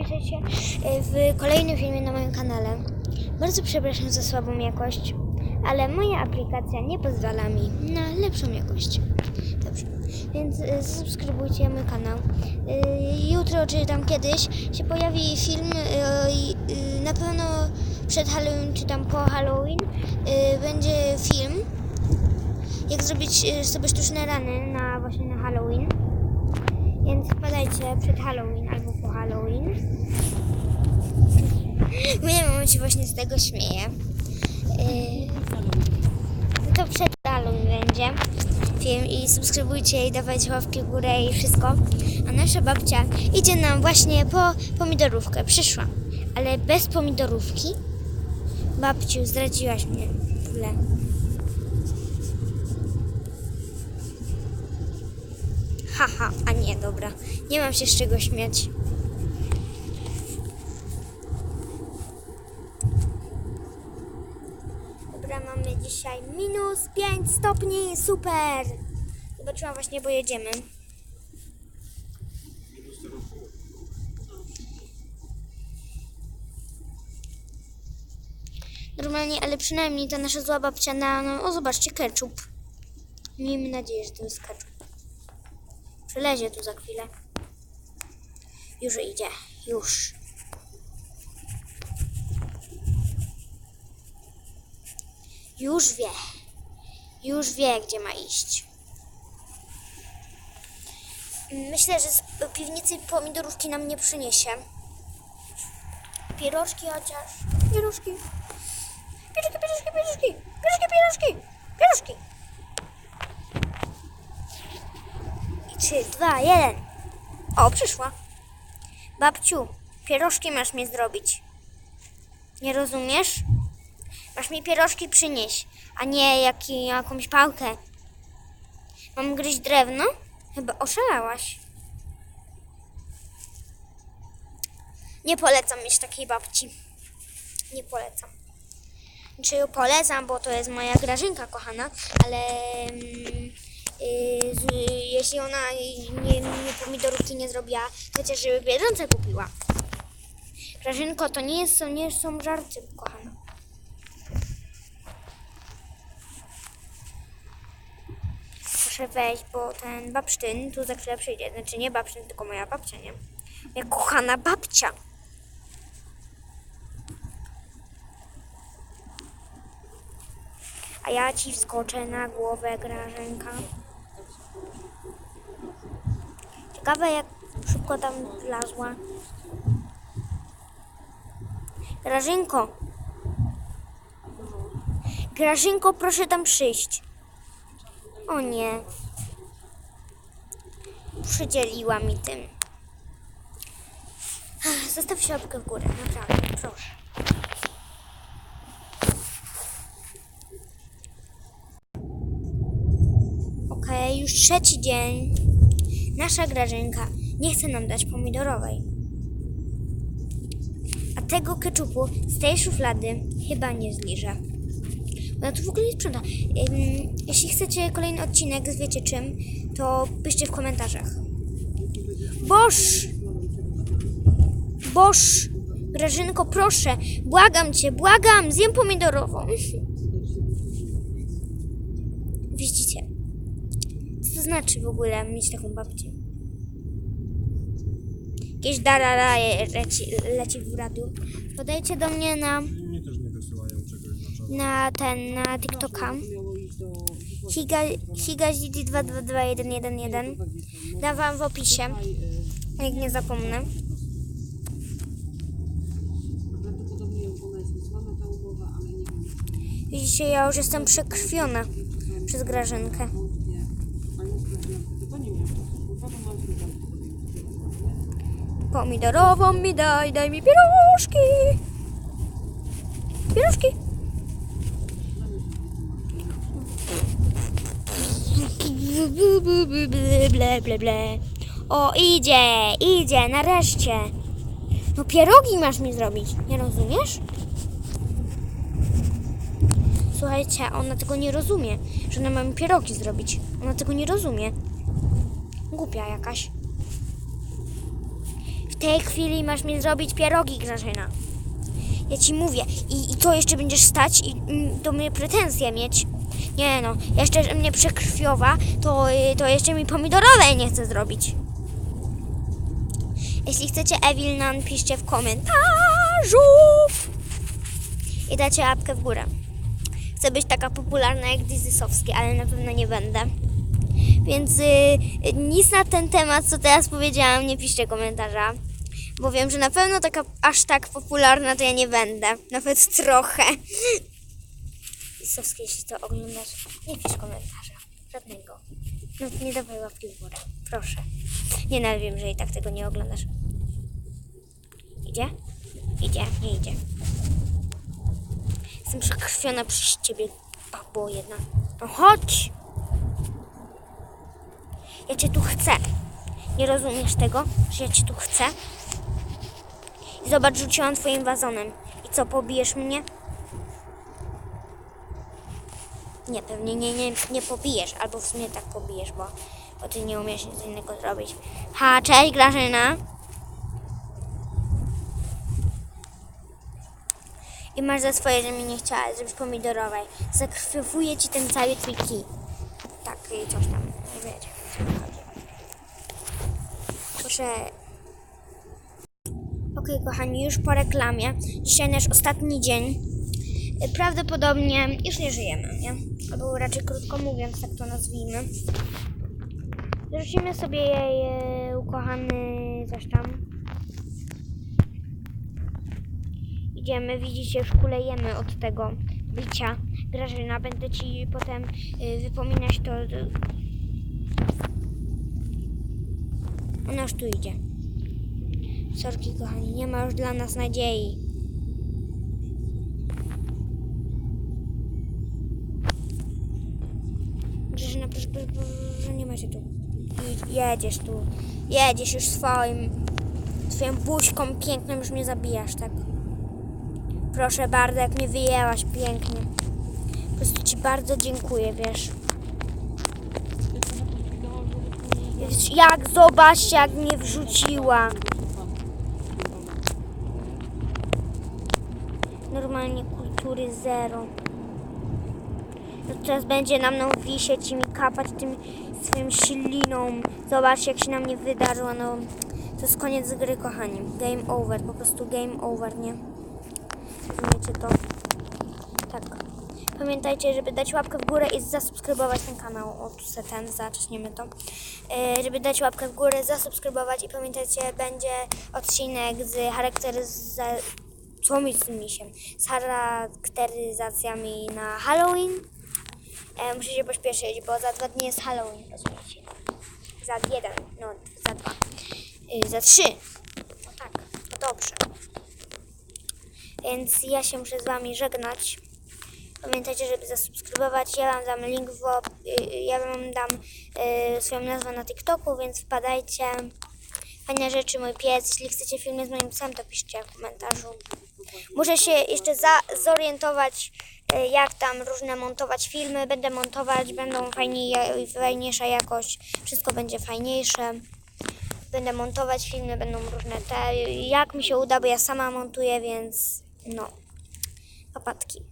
e, w kolejnym filmie na moim kanale. Bardzo przepraszam za słabą jakość, ale moja aplikacja nie pozwala mi na lepszą jakość. Dobrze, więc e, zasubskrybujcie mój kanał. E, Jutro czy tam kiedyś się pojawi film, na pewno przed Halloween czy tam po Halloween będzie film, jak zrobić sobie sztuczne rany na właśnie na Halloween. Więc wpadajcie przed Halloween albo po Halloween. Moja mama się właśnie z tego śmieje. Yy, to przed Halloween będzie film i subskrybujcie i dawajcie łapki w górę i wszystko. A nasza babcia idzie nam właśnie po pomidorówkę. Przyszła, ale bez pomidorówki. Babciu, zdradziłaś mnie w. Haha, a nie, dobra. Nie mam się z czego śmiać. Dobra, mamy dzisiaj minus 5 stopni, super! Zobaczyłam właśnie, bo jedziemy. Normalnie, ale przynajmniej ta nasza zła babcia na... No, o, zobaczcie, ketchup. Miejmy nadzieję, że to jest ketchup. Przelezie tu za chwilę. Już idzie. Już. Już wie. Już wie, gdzie ma iść. Myślę, że z piwnicy pomidorówki nam nie przyniesie. Pierożki chociaż. Pierożki. Pierożki, pierożki, pierożki. Pierożki, pierożki. Pierożki. I trzy, dwa, jeden. O, przyszła. Babciu, pierożki masz mi zrobić. Nie rozumiesz? Masz mi pierożki przynieść, a nie jaki, jakąś pałkę. Mam gryźć drewno? Chyba oszalałaś. Nie polecam mieć takiej babci. Nie polecam. Czy ją polecam, bo to jest moja grażynka kochana, ale mm, z, jeśli ona nie, nie pomidorówki nie zrobiła, chociaż żeby Biedronce kupiła. Grażynko, to nie, jest, to nie są żarty, kochana. Proszę wejść, bo ten babsztyn tu za chwilę przyjdzie. Znaczy nie babsztyn, tylko moja babcia, nie? Moja kochana babcia. A ja ci wskoczę na głowę, Grażynka. Ciekawe, jak szybko tam wlazła. Grażynko. Grażynko, proszę tam przyjść. O nie. Przydzieliła mi tym. Zostaw środkę w górę, naprawdę, proszę. Okej, już trzeci dzień. Nasza grażynka nie chce nam dać pomidorowej. A tego keczupu z tej szuflady chyba nie zliżę. Ja tu w ogóle nie sprzątam. Ym, jeśli chcecie kolejny odcinek z wiecie czym, to piszcie w komentarzach. Boż! Boż! Grażynko, proszę, błagam cię, błagam, zjem pomidorową. Widzicie? Co to znaczy w ogóle mieć taką babcię? Jakieś darara leci, leci w radiu. Podajcie do mnie na, Mnie też nie wysyłają czegoś na ten, na TikToka. Higa, Higa Zidi 222111. Dam wam w opisie, jak nie zapomnę. Widzicie, ja już jestem przekrwiona przez Grażynkę. Pomidorową mi daj, daj mi pierożki. Pierożki. Ble. O, idzie, idzie, nareszcie. No pierogi masz mi zrobić, nie rozumiesz? Słuchajcie, ona tego nie rozumie, że ona ma mi pierogi zrobić. Ona tego nie rozumie. Głupia jakaś. tej chwili masz mi zrobić pierogi, Grażyna. Ja ci mówię. I, i to jeszcze będziesz stać i mm, do mnie pretensje mieć. Nie no, jeszcze mnie przekrwiowa, to, y, to jeszcze mi pomidorowej nie chce zrobić. Jeśli chcecie Ewil, napiszcie w komentarzu. I dajcie łapkę w górę. Chcę być taka popularna jak Dizysowski, ale na pewno nie będę. Więc y, y, nic na ten temat, co teraz powiedziałam, nie piszcie komentarza. Bo wiem, że na pewno taka aż tak popularna to ja nie będę. Nawet trochę. Dizysowski, jeśli to oglądasz, nie pisz komentarza. Żadnego. No, nie dawaj łapki w górę. Proszę. Nie, no, ale wiem, że i tak tego nie oglądasz. Idzie? Idzie, nie idzie. Jestem przekrwiona przez ciebie, babo jedna. No chodź! Ja cię tu chcę. Nie rozumiesz tego, że ja cię tu chcę? I zobacz, rzuciłam twoim wazonem. I co, pobijesz mnie? Nie, pewnie nie, nie, nie pobijesz. Albo w sumie tak pobijesz, bo, bo ty nie umiesz nic innego zrobić. Ha, cześć Grażyna. I masz za swoje, że mi nie chciałaś zrobić pomidorowej. Zakrwiowuję ci ten cały twój kij. Tak, i coś tam, nie wiecie. co. Proszę. Okej, kochani, już po reklamie. Dzisiaj nasz ostatni dzień. Prawdopodobnie już nie żyjemy, nie? Albo raczej krótko mówiąc, tak to nazwijmy. Zrzucimy sobie jej e, ukochany coś tam. Idziemy, widzicie, już kulejemy od tego bicia. Grażyna, będę ci potem y, wypominać to. Ona już tu idzie. Sorki, kochani, nie ma już dla nas nadziei. Proszę, nie macie tu. I- Jedziesz tu. Jedziesz już swoim. Swoją buźką piękną już mnie zabijasz, tak? Proszę bardzo, jak mnie wyjęłaś pięknie. Po prostu ci bardzo dziękuję. Wiesz, Jak zobacz, jak mnie wrzuciła. Normalnie kultury zero. Teraz będzie na mną wisieć i mi kapać tym swoją śliną. Zobacz, jak się na mnie wydarzyło. No, to jest koniec gry, kochani. Game over, po prostu game over, nie? Rozumiecie to? Tak. Pamiętajcie, żeby dać łapkę w górę i zasubskrybować ten kanał. O, tu se ten, zaczniemy to. E, żeby dać łapkę w górę, zasubskrybować i pamiętajcie, będzie odcinek z charakteryza... Co mi z misiem? Z charakteryzacjami na Halloween. E, muszę się pośpieszyć, bo za dwa dni jest Halloween, rozumiecie? Za jeden, no za dwa. E, za trzy. No tak, dobrze. Więc ja się muszę z Wami żegnać. Pamiętajcie, żeby zasubskrybować. Ja Wam dam link w op- y, y, ja Wam dam y, swoją nazwę na TikToku, więc wpadajcie. Fajne rzeczy, mój pies. Jeśli chcecie filmy z moim psem, to piszcie w komentarzu. Muszę się jeszcze za, zorientować, jak tam różne montować filmy. Będę montować, będą fajniej, fajniejsza jakość. Wszystko będzie fajniejsze będę montować filmy, będą różne te. Jak mi się uda, bo ja sama montuję, więc no. Papatki.